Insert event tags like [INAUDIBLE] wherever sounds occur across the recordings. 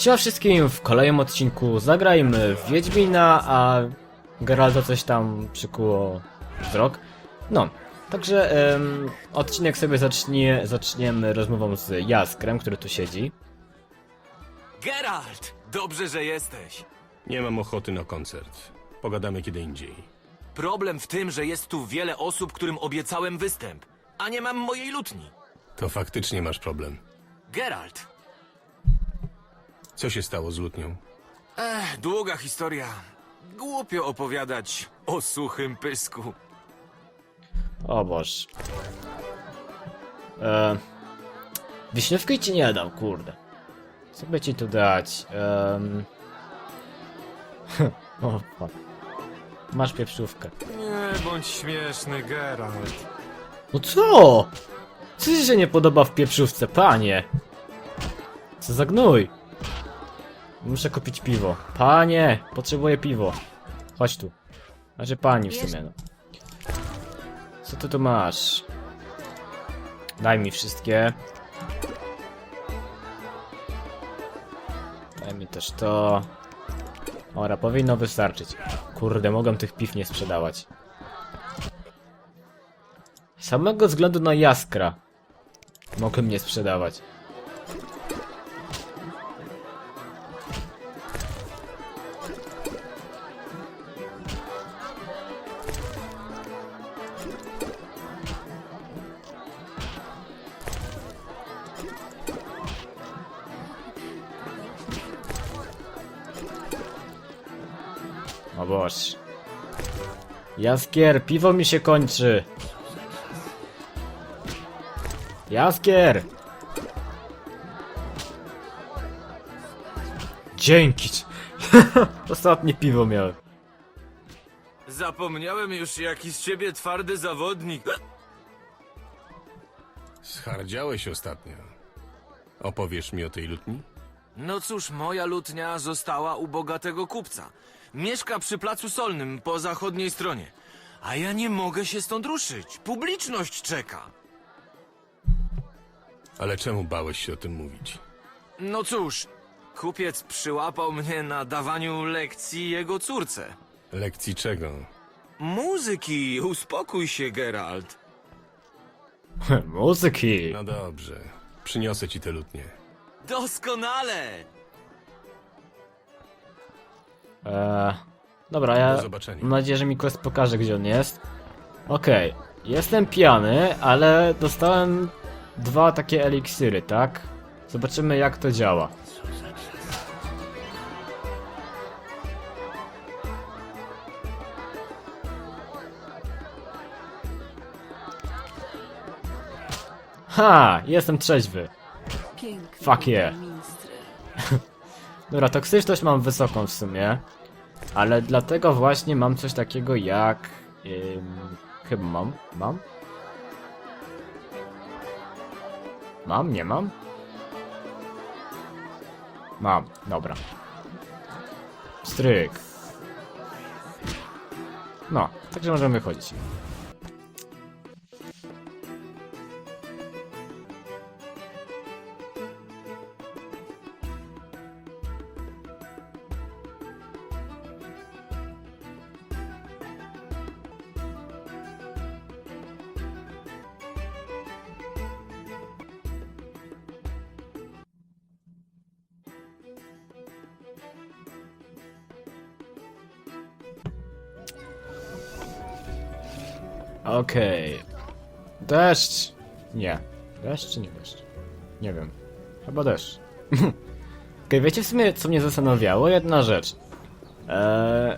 Siema wszystkim, w kolejnym odcinku zagrajmy w Wiedźmina, a Geraldo coś tam przykuło wzrok. No, także em, odcinek sobie zacznie, zaczniemy rozmową z Jaskrem, który tu siedzi. Geralt! Dobrze, że jesteś. Nie mam ochoty na koncert. Pogadamy kiedy indziej. Problem w tym, że jest tu wiele osób, którym obiecałem występ, a nie mam mojej lutni. To faktycznie masz problem. Geralt! Co się stało z lutnią? Ech, długa historia. Głupio opowiadać o suchym pysku. O boż. E, wiśniówki ci nie dam, kurde. Co by ci tu dać? Um... [LAUGHS] o, fuck. Masz pieprzówkę. Nie bądź śmieszny, Geralt. No co? Co ci się nie podoba w pieprzówce, panie? Co za gnój? Muszę kupić piwo. Panie, potrzebuję piwo. Chodź tu. Znaczy pani w sumie, no. Co ty tu masz? Daj mi wszystkie. Daj mi też to. Ora, powinno wystarczyć. Kurde, mogę tych piw nie sprzedawać. Samego względu na jaskra mogę mnie sprzedawać. Jaskier, piwo mi się kończy. Jaskier! Dzięki! ci. [LAUGHS] Ostatnie piwo miałem. Zapomniałem już, jaki z ciebie twardy zawodnik. Schardziałeś ostatnio. Opowiesz mi o tej lutni? No cóż, moja lutnia została u bogatego kupca. Mieszka przy placu solnym po zachodniej stronie. A ja nie mogę się stąd ruszyć. Publiczność czeka. Ale czemu bałeś się o tym mówić? No cóż, kupiec przyłapał mnie na dawaniu lekcji jego córce. Lekcji czego? Muzyki, uspokój się, Geralt. [LAUGHS] Muzyki! No dobrze. Przyniosę ci tę lutnię. Doskonale! Eee, dobra, ja Do zobaczenia. mam nadzieję, że mi quest pokaże, gdzie on jest. Okej, jestem pijany, ale dostałem dwa takie eliksiry, tak? Zobaczymy, jak to działa. Ha! Jestem trzeźwy. Piękny Fuck yeah. [LAUGHS] Dobra, toksyczność mam wysoką w sumie, ale dlatego właśnie mam coś takiego jak... Ym, chyba mam. Mam? Mam? Nie mam? Mam, dobra. Stryk. No, także możemy wychodzić. Okej. Deszcz! Nie. Deszcz czy nie deszcz? Nie wiem. Chyba deszcz. [LAUGHS] Okej, wiecie w sumie, co mnie zastanawiało? Jedna rzecz. Eee,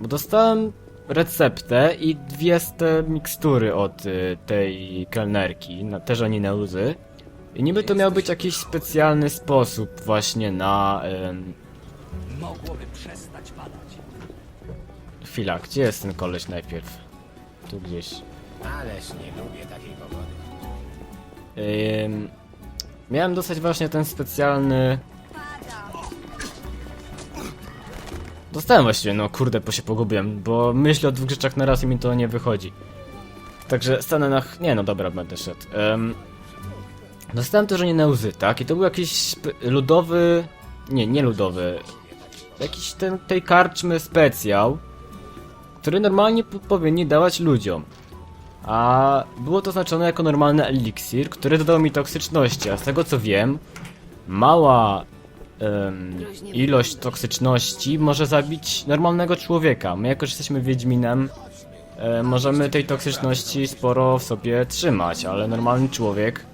bo dostałem receptę i dwie z te mikstury od y, tej kelnerki, na, też ani na łzy. I niby to miał być jakiś specjalny sposób właśnie na... Ym... Mogłoby przestać padać. Chwila, gdzie jest ten koleś najpierw? Tu gdzieś. Ależ nie lubię takiej pogody. Ym, miałem dostać właśnie ten specjalny. Dostałem właściwie, no kurde, bo się pogubiłem, bo myślę o dwóch rzeczach na raz i mi to nie wychodzi. Także stanę na. ch- Nie, no dobra, będę szedł. Dostałem też nie na łzy, tak? I to był jakiś ludowy Nie, nie ludowy. Jakiś ten, tej karczmy specjal, który normalnie po- powinni dawać ludziom. A było to znaczone jako normalny eliksir, który dodał mi toksyczności, a z tego co wiem, mała em, ilość toksyczności może zabić normalnego człowieka. My jako, że jesteśmy Wiedźminem, e, możemy tej toksyczności sporo w sobie trzymać, ale normalny człowiek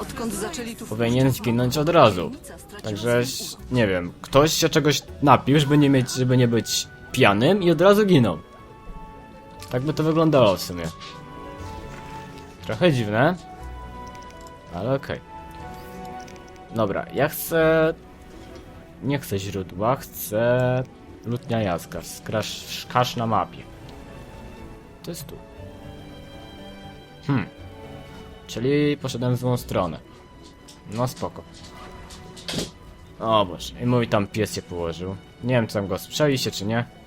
Odkąd zaczęli tu powinien zginąć od razu. Także, nie wiem, ktoś się czegoś napił, żeby nie mieć, żeby nie być pijanym i od razu ginął. Tak by to wyglądało w sumie. Trochę dziwne, ale okej. Dobra, ja chcę... Nie chcę źródła, chcę... Lutnia jaska, wskaż na mapie. To jest tu. Hmm. Czyli poszedłem w złą stronę. No spoko. O Boże, i mój tam pies się położył. Nie wiem, czy tam go sprzeliście, czy nie.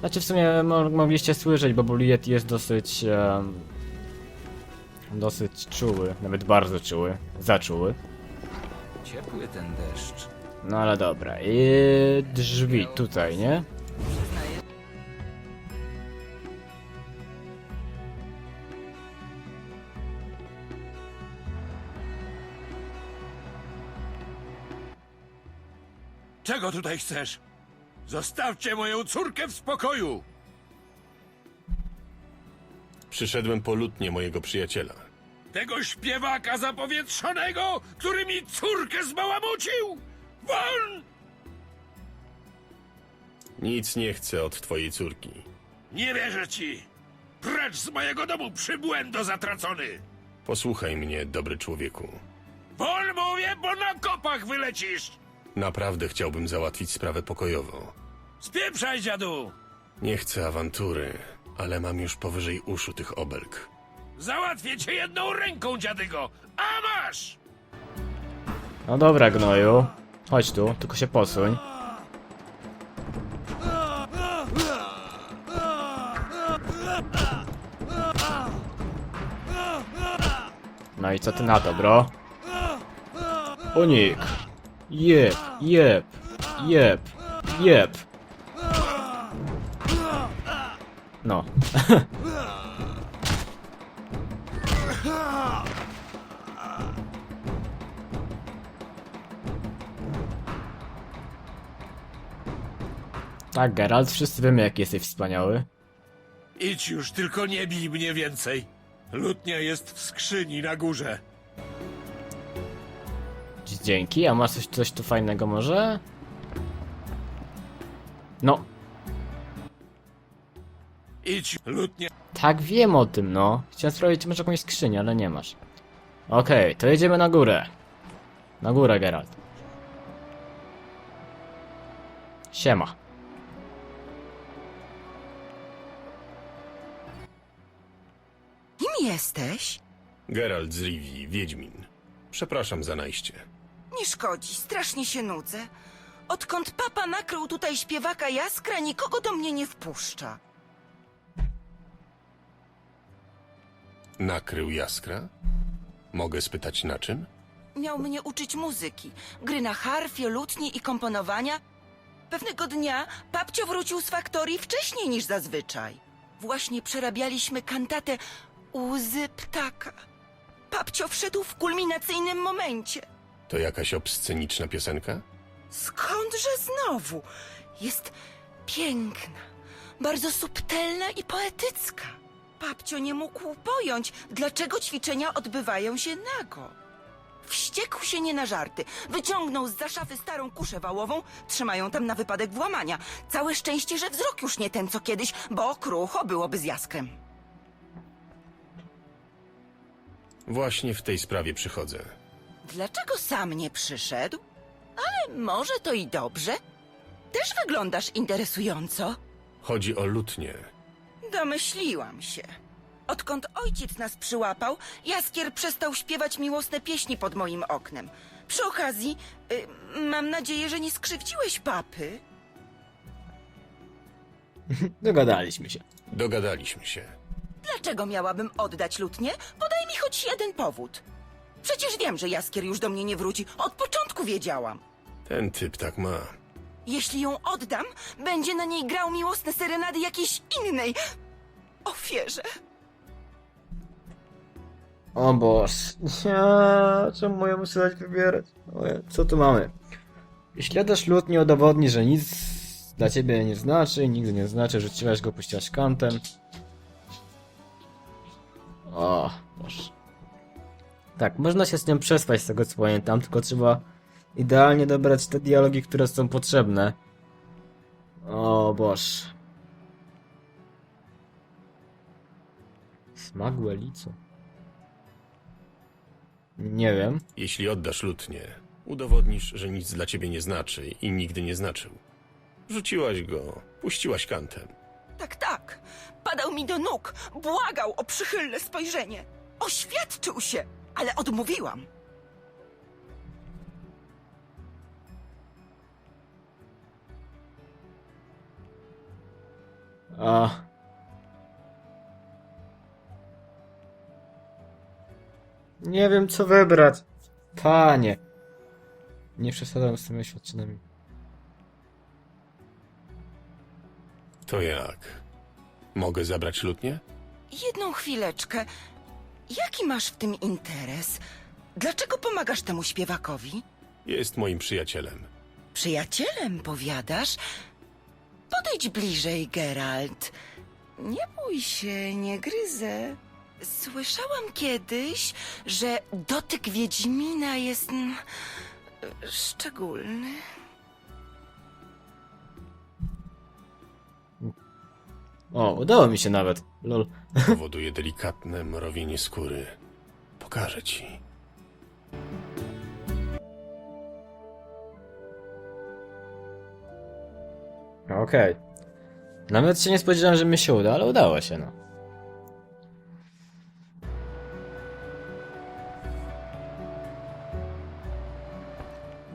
Znaczy, w sumie mo mogliście słyszeć, bo Buliet jest dosyć... em, dosyć czuły, nawet bardzo czuły, zaczuły. Ciepły ten deszcz. No ale dobra, i drzwi tutaj, nie? Czego tutaj chcesz? Zostawcie moją córkę w spokoju! Przyszedłem po lutnię mojego przyjaciela. Tego śpiewaka zapowietrzonego, który mi córkę zbałamucił! Won! Nic nie chcę od twojej córki. Nie wierzę ci! Precz z mojego domu, przybłędo zatracony! Posłuchaj mnie, dobry człowieku. Won mówię, bo na kopach wylecisz! Naprawdę chciałbym załatwić sprawę pokojowo. Spieprzaj, dziadu! Nie chcę awantury, ale mam już powyżej uszu tych obelg. Załatwię cię jedną ręką, dziadygo! A masz! No dobra, gnoju. Chodź tu, tylko się posuń. No i co ty na to, bro? Unik. Jeb, jeb, jeb, jeb. No. [LAUGHS] Tak, Geralt, wszyscy wiemy, jaki jesteś wspaniały. Idź już, tylko nie bij mnie więcej. Lutnia jest w skrzyni na górze. Dzięki, a masz coś, coś tu fajnego może? No, Idź, lutnia. tak wiem o tym, no. Chciałem sprawdzić, czy masz jakąś skrzynię, ale nie masz. Okej, to jedziemy na górę. Na górę, Geralt. Siema. Kim jesteś? Geralt z Rivii, Wiedźmin. Przepraszam za najście. Nie szkodzi, strasznie się nudzę. Odkąd papa nakrył tutaj śpiewaka Jaskra, nikogo do mnie nie wpuszcza. Nakrył jaskra? Mogę spytać na czym? Miał mnie uczyć muzyki, gry na harfie, lutni i komponowania. Pewnego dnia papcio wrócił z faktorii wcześniej niż zazwyczaj. Właśnie przerabialiśmy kantatę Łzy ptaka. Papcio wszedł w kulminacyjnym momencie. To jakaś obsceniczna piosenka? Skądże znowu? Jest piękna, bardzo subtelna i poetycka. Papcio nie mógł pojąć, dlaczego ćwiczenia odbywają się nago. Wściekł się nie na żarty. Wyciągnął z za szafy starą kuszę wałową, trzymają tam na wypadek włamania. Całe szczęście, że wzrok już nie ten co kiedyś, bo krucho byłoby z jaskrem. Właśnie w tej sprawie przychodzę. Dlaczego sam nie przyszedł? Ale może to i dobrze. Też wyglądasz interesująco. Chodzi o lutnię. Domyśliłam się. Odkąd ojciec nas przyłapał, Jaskier przestał śpiewać miłosne pieśni pod moim oknem. Przy okazji, y, mam nadzieję, że nie skrzywdziłeś papy. [LAUGHS] Dogadaliśmy się. Dogadaliśmy się. Dlaczego miałabym oddać lutnię? Podaj mi choć jeden powód. Przecież wiem, że Jaskier już do mnie nie wróci. Od początku wiedziałam. Ten typ tak ma. Jeśli ją oddam, będzie na niej grał miłosne serenady jakiejś innej ofierze. O Boż. Nie, czemu ja muszę dać wybierać? Co tu mamy? Jeśli Adasz lód nie udowodni, że nic dla ciebie nie znaczy, nigdy nie znaczy, rzuciłaś go, puściłaś kantem. O, Boże. Tak, można się z nią przespać z tego co pamiętam, tylko trzeba idealnie dobrać te dialogi, które są potrzebne. O Boż. Smagłe lico. Nie wiem. Jeśli oddasz lutnię, udowodnisz, że nic dla ciebie nie znaczy i nigdy nie znaczył. Rzuciłaś go, puściłaś kantem. Tak, tak. Padał mi do nóg, błagał o przychylne spojrzenie. Oświadczył się, ale odmówiłam. A. Nie wiem co wybrać. Panie. Nie przesadzam z tymi oświadczeniami. To jak? Mogę zabrać lutnię? Jedną chwileczkę. Jaki masz w tym interes? Dlaczego pomagasz temu śpiewakowi? Jest moim przyjacielem. Przyjacielem, powiadasz? Podejdź bliżej, Geralt. Nie bój się, nie gryzę. Słyszałam kiedyś, że dotyk Wiedźmina jest... mm, szczególny. O, udało mi się nawet. Lol. [LAUGHS] Powoduje delikatne mrowienie skóry. Pokażę ci. Okej. Nawet się nie spodziewałem, że mi się uda, ale udało się, no.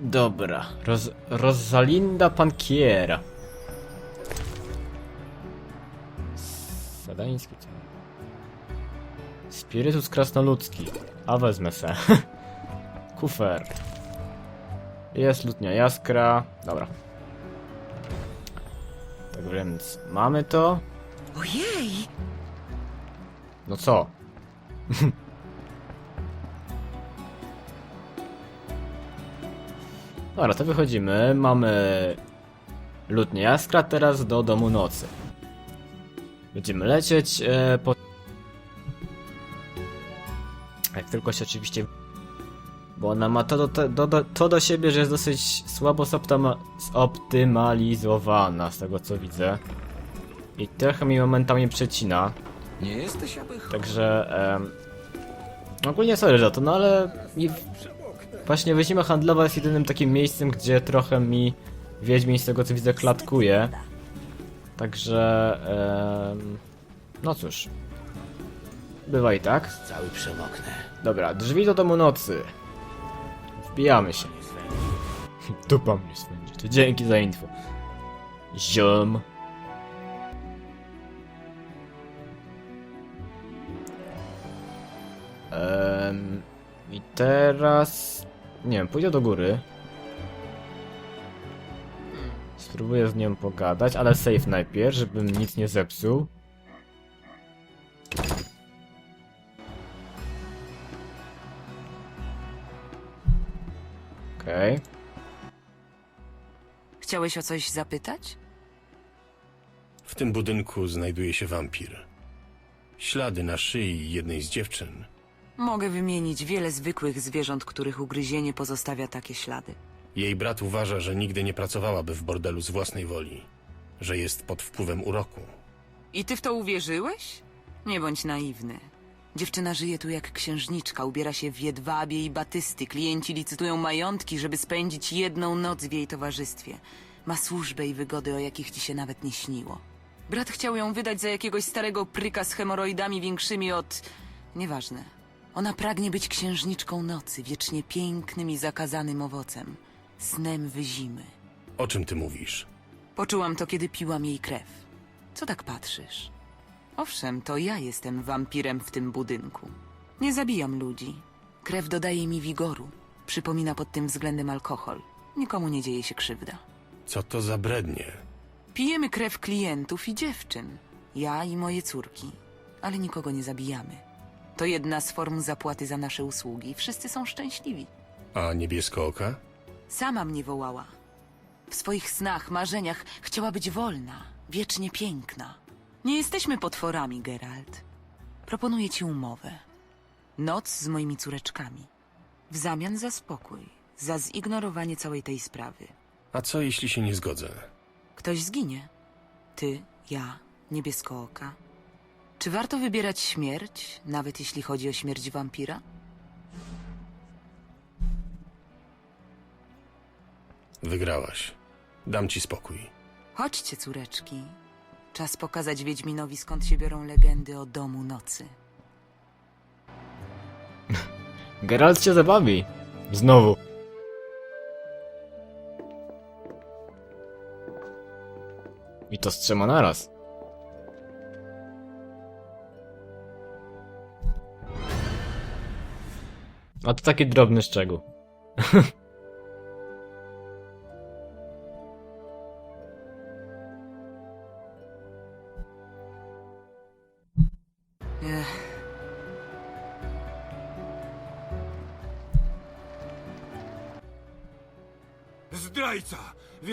Dobra. Roz Rosalinda Pankiera. Sadański co? Spirytus krasnoludzki. A wezmę se. [LAUGHS] Kufer. Jest lutnia jaskra. Dobra. Tak więc mamy to. Ojej, No co? [LAUGHS] Dobra, to wychodzimy. Mamy lutnię jaskra teraz do domu nocy. Będziemy lecieć e, po... Jak tylko się oczywiście... Bo ona ma to do, do, do, to do siebie, że jest dosyć słabo zoptyma, zoptymalizowana, z tego co widzę. I trochę mi momentami przecina. Nie jesteś aby Także em, ogólnie sorry za to, no ale i właśnie Wyzima Handlowa jest jedynym takim miejscem, gdzie trochę mi Wiedźmin z tego co widzę klatkuje. Także no cóż. Bywa i tak. Cały przemoknę. Dobra, drzwi do domu nocy. Wbijamy się. [LAUGHS] Dupa mnie swędzi. To dzięki za info. Ziom. Em, I teraz... Nie wiem, pójdę do góry. Spróbuję z nią pogadać, ale save najpierw, żebym nic nie zepsuł. Okej. Chciałeś o coś zapytać? W tym budynku znajduje się wampir. Ślady na szyi jednej z dziewczyn. Mogę wymienić wiele zwykłych zwierząt, których ugryzienie pozostawia takie ślady. Jej brat uważa, że nigdy nie pracowałaby w bordelu z własnej woli. Że jest pod wpływem uroku. I ty w to uwierzyłeś? Nie bądź naiwny. Dziewczyna żyje tu jak księżniczka, ubiera się w jedwabie i batysty. Klienci licytują majątki, żeby spędzić jedną noc w jej towarzystwie. Ma służbę i wygody, o jakich ci się nawet nie śniło. Brat chciał ją wydać za jakiegoś starego pryka z hemoroidami większymi od... Nieważne. Ona pragnie być księżniczką nocy, wiecznie pięknym i zakazanym owocem. Snem wyzimy. O czym ty mówisz? Poczułam to, kiedy piłam jej krew. Co tak patrzysz? Owszem, to ja jestem wampirem w tym budynku. Nie zabijam ludzi. Krew dodaje mi wigoru. Przypomina pod tym względem alkohol. Nikomu nie dzieje się krzywda. Co to za brednie? Pijemy krew klientów i dziewczyn. Ja i moje córki. Ale nikogo nie zabijamy. To jedna z form zapłaty za nasze usługi. Wszyscy są szczęśliwi. A niebieskooka? Sama mnie wołała. W swoich snach, marzeniach chciała być wolna, wiecznie piękna. Nie jesteśmy potworami, Geralt. Proponuję ci umowę. Noc z moimi córeczkami. W zamian za spokój, za zignorowanie całej tej sprawy. A co jeśli się nie zgodzę? Ktoś zginie. Ty, ja, niebieskooka. Czy warto wybierać śmierć, nawet jeśli chodzi o śmierć wampira? Wygrałaś. Dam ci spokój. Chodźcie, córeczki. Czas pokazać Wiedźminowi, skąd się biorą legendy o domu nocy. [LAUGHS] Geralt cię zabawi. Znowu. I to z trzema naraz. A to taki drobny szczegół. [LAUGHS]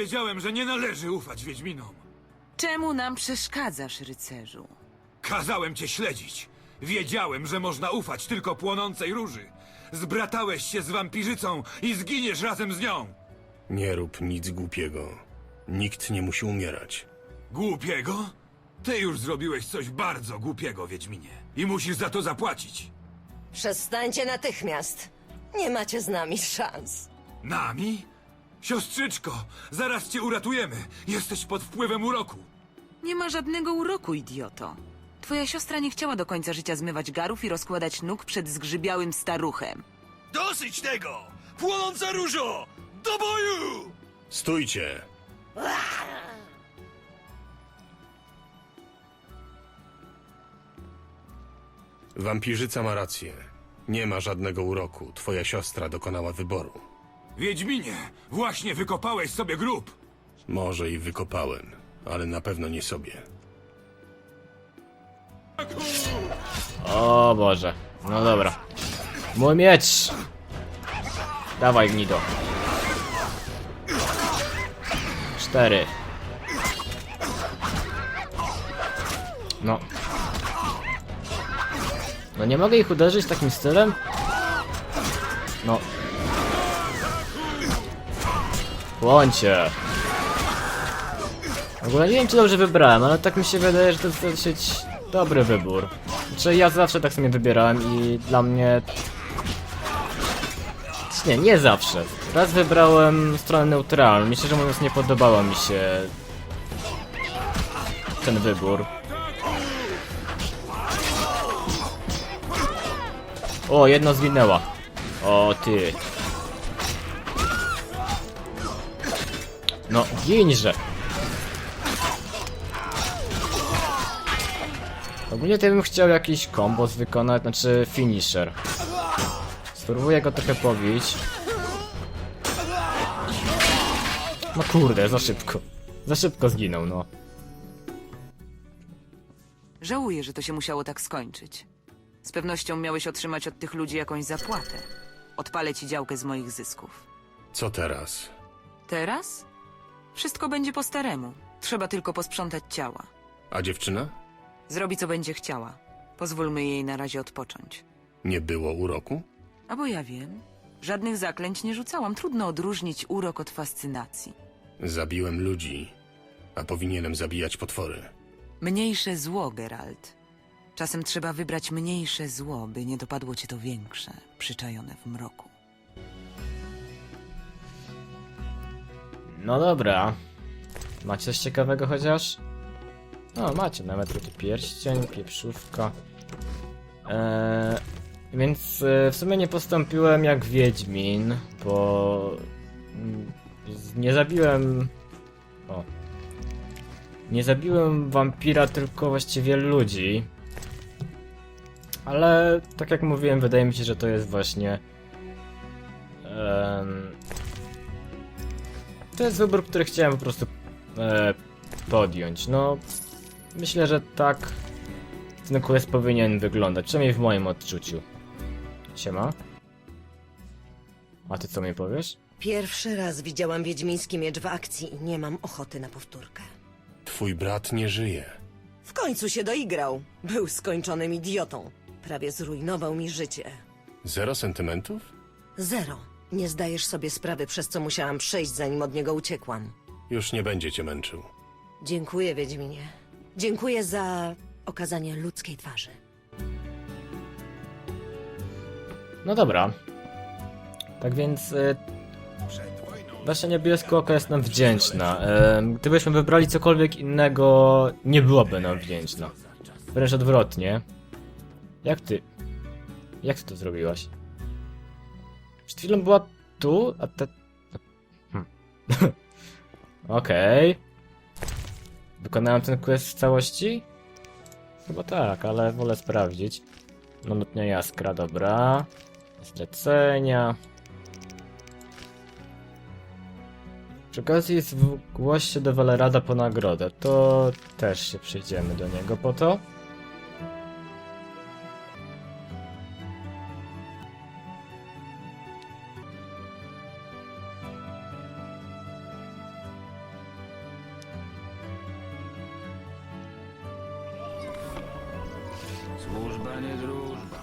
Wiedziałem, że nie należy ufać Wiedźminom. czemu nam przeszkadzasz, rycerzu? Kazałem cię śledzić. Wiedziałem, że można ufać tylko płonącej róży. Zbratałeś się z wampirzycą i zginiesz razem z nią. Nie rób nic głupiego. Nikt nie musi umierać. Głupiego? Ty już zrobiłeś coś bardzo głupiego, Wiedźminie. I musisz za to zapłacić. Przestańcie natychmiast. Nie macie z nami szans. Nami? Siostrzyczko, zaraz cię uratujemy. Jesteś pod wpływem uroku. Nie ma żadnego uroku, idioto. Twoja siostra nie chciała do końca życia zmywać garów i rozkładać nóg przed zgrzybiałym staruchem. Dosyć tego! Płonąca różo! Do boju! Stójcie! Wampirzyca ma rację. Nie ma żadnego uroku. Twoja siostra dokonała wyboru. Wiedźminie, właśnie wykopałeś sobie grób. Może i wykopałem, ale na pewno nie sobie. O Boże. No dobra. Mój miecz! Dawaj, gnido. Cztery. No. No nie mogę ich uderzyć takim stylem? No. Łącie. W ogóle nie wiem, czy dobrze wybrałem, ale tak mi się wydaje, że to jest dosyć dobry wybór. Znaczy, ja zawsze tak sobie wybierałem i dla mnie... Nie, nie zawsze. Raz wybrałem stronę neutralną i szczerze mówiąc nie podobało mi się ten wybór. O, jedno zwinęła. O, ty. No, ginże. Ogólnie to ja bym chciał jakiś kombos wykonać, znaczy finisher. Spróbuję go trochę pobić. No kurde, za szybko. Za szybko zginął, no. Żałuję, że to się musiało tak skończyć. Z pewnością miałeś otrzymać od tych ludzi jakąś zapłatę. Odpalę ci działkę z moich zysków. Co teraz? Teraz? Wszystko będzie po staremu. Trzeba tylko posprzątać ciała. A dziewczyna? Zrobi, co będzie chciała. Pozwólmy jej na razie odpocząć. Nie było uroku? A bo ja wiem. Żadnych zaklęć nie rzucałam. Trudno odróżnić urok od fascynacji. Zabiłem ludzi, a powinienem zabijać potwory. Mniejsze zło, Geralt. Czasem trzeba wybrać mniejsze zło, by nie dopadło cię to większe, przyczajone w mroku. No dobra. Macie coś ciekawego chociaż? No, macie nawet tutaj pierścień, pieprzówka. Eee, więc e, w sumie nie postąpiłem jak Wiedźmin, bo mm, nie zabiłem. O. Nie zabiłem wampira, tylko właściwie ludzi. Ale tak jak mówiłem, wydaje mi się, że to jest właśnie. em, to jest wybór, który chciałem po prostu e, podjąć. No, myślę, że tak ten quest powinien wyglądać, przynajmniej w moim odczuciu. Siema. A ty co mi powiesz? Pierwszy raz widziałam wiedźmiński miecz w akcji i nie mam ochoty na powtórkę. Twój brat nie żyje. W końcu się doigrał. Był skończonym idiotą. Prawie zrujnował mi życie. Zero sentymentów? Zero. Nie zdajesz sobie sprawy, przez co musiałam przejść, zanim od niego uciekłam. Już nie będzie cię męczył. Dziękuję, Wiedźminie. Dziękuję za okazanie ludzkiej twarzy. No dobra. Tak więc... E, Wasza niebieska oka jest nam wdzięczna. E, gdybyśmy wybrali cokolwiek innego, nie byłaby nam wdzięczna. Wręcz odwrotnie. Jak ty... Jak ty to zrobiłaś? Przed chwilą była tu, a te... Hmm. [LAUGHS] Okej. Wykonałem ten quest w całości? Chyba tak, ale wolę sprawdzić. No lutnia jaskra, dobra. Zlecenia. Przy okazji zgłoś się do Walerada po nagrodę. To też się przejdziemy do niego po to.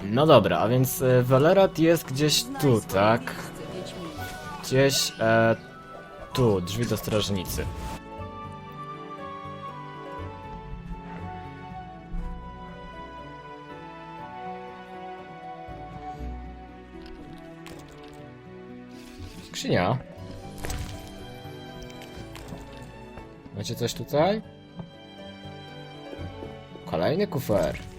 No dobra, a więc e, Valerad jest gdzieś tu, tak? Gdzieś e, tu, drzwi do strażnicy. Skrzynia. Macie coś tutaj? Kolejny kufer.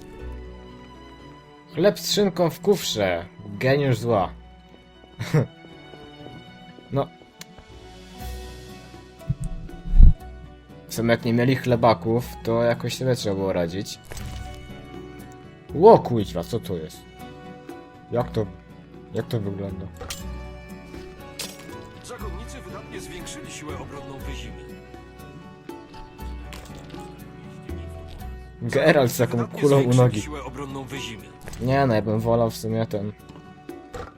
Chleb z szynką w kufrze. Geniusz zła. [LAUGHS] no. W sumie jak nie mieli chlebaków, to jakoś sobie trzeba było radzić. Ło kuźwa, co to jest? Jak to... Jak to wygląda? Zakonnicy wydatnie zwiększyli siłę obronną Wyzimy. Geralt z taką kulą u nogi. siłę obronną Wyzimy. Nie no, ja bym wolał w sumie ten...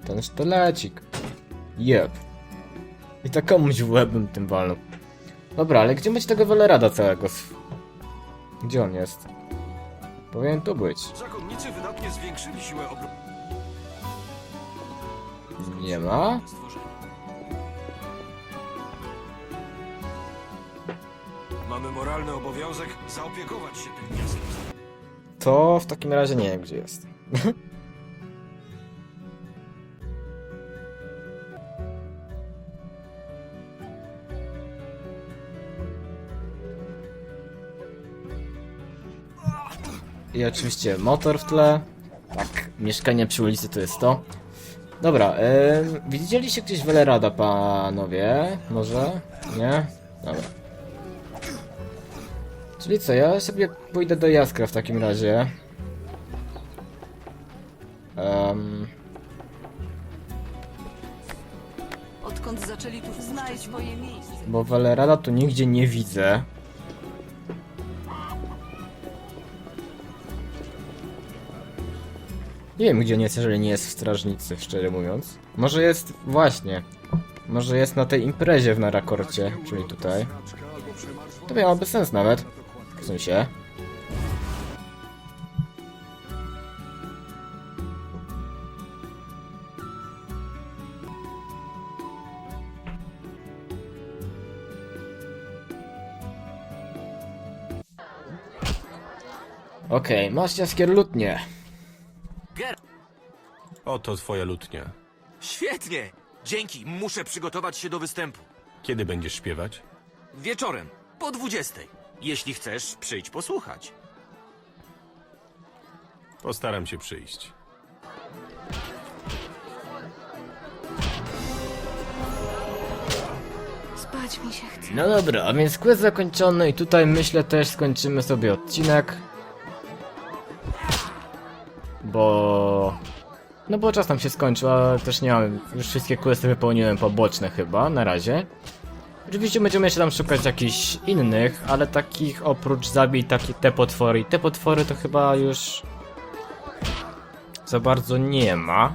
Ten sztylecik. Jeb. I tak komuś w łeb bym tym walnął. Dobra, ale gdzie macie tego Welerada całego? Gdzie on jest? Powinien tu być. Zakonnicy wydatnie zwiększyli siłę Nie ma? Mamy moralny obowiązek zaopiekować się tym miastem. To w takim razie nie wiem gdzie jest. I oczywiście motor w tle. Tak, mieszkanie przy ulicy to jest to. Dobra, ym, widzieliście gdzieś Welerada, panowie? Może? Nie? Dobra. Czyli co, ja sobie pójdę do Jaskra w takim razie. Bo Valerada tu nigdzie nie widzę. Nie wiem gdzie on jest, jeżeli nie jest w strażnicy, szczerze mówiąc. Może jest, właśnie. Może jest na tej imprezie w Narakorcie, czyli tutaj. To miałoby sens nawet. W sensie. Okej, masz jaskier lutnie. Oto twoja lutnia. Świetnie! Dzięki, muszę przygotować się do występu. Kiedy będziesz śpiewać? Wieczorem, po 20. Jeśli chcesz, przyjdź posłuchać. Postaram się przyjść. Spać mi się chce. No dobra, a więc quest zakończony i tutaj myślę też skończymy sobie odcinek. Bo... No bo czas nam się skończył, a też nie mam... Już wszystkie questy wypełniłem poboczne chyba, na razie. Oczywiście będziemy jeszcze tam szukać jakichś innych, ale takich oprócz zabij takie te potwory. I te potwory to chyba już za bardzo nie ma.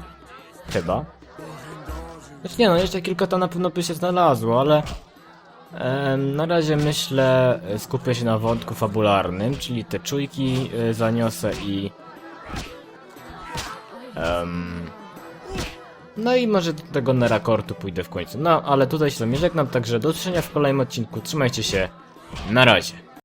Chyba. Znaczy nie no, jeszcze kilka tam na pewno by się znalazło, ale na razie myślę e, skupię się na wątku fabularnym, czyli te czujki e, zaniosę i em, no i może do tego Nerakortu pójdę w końcu. No, ale tutaj się z wami żegnam, także do usłyszenia w kolejnym odcinku. Trzymajcie się. Na razie.